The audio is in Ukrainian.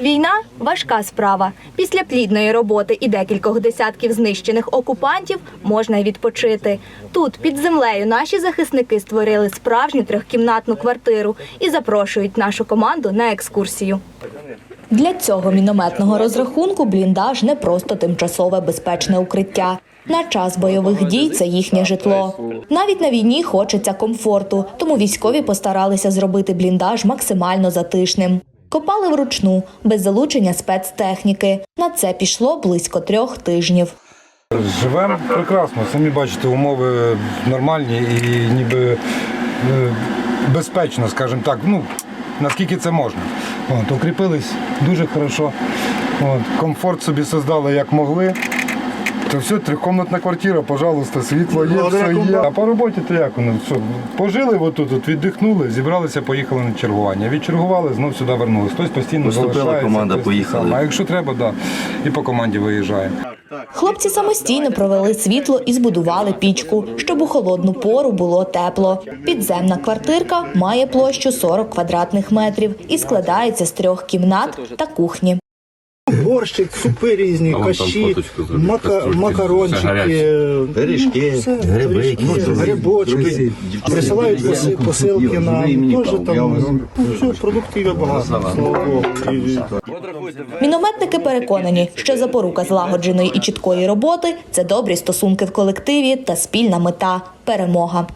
Війна важка справа. Після плідної роботи і декількох десятків знищених окупантів можна й відпочити. Тут під землею наші захисники створили справжню трьохкімнатну квартиру і запрошують нашу команду на екскурсію. Для цього мінометного розрахунку бліндаж не просто тимчасове безпечне укриття. На час бойових дій це їхнє житло. Навіть на війні хочеться комфорту, тому військові постаралися зробити бліндаж максимально затишним. Копали вручну, без залучення спецтехніки. На це пішло близько трьох тижнів. Живемо прекрасно, самі бачите, умови нормальні і ніби е, безпечно, скажімо так. Ну, наскільки це можна. От, укріпились дуже хорошо. От, комфорт собі создали як могли. То все, трикомнатна квартира, пожалуйста, світло є, все є. А по роботі то як воно? Що, пожили отут, от, віддихнули, зібралися, поїхали на чергування. Відчергували, знов сюди вернулись. Хтось постійно Поступила залишається, команда, хтось поїхали. сам. А якщо треба, да, і по команді виїжджає. Хлопці самостійно провели світло і збудували пічку, щоб у холодну пору було тепло. Підземна квартирка має площу 40 квадратних метрів і складається з трьох кімнат та кухні. Борщик, супи різні, там каші, фоточку зробіть, мака, макарончики, гаряче. Пиріжки, все, гриби пиріжки, якісь, грибочки. Присилають поси- посилки нам, теж там ну, все, продуктів є багато, слава Богу. І- Мінометники переконані, що запорука злагодженої і чіткої роботи це добрі стосунки в колективі та спільна мета перемога.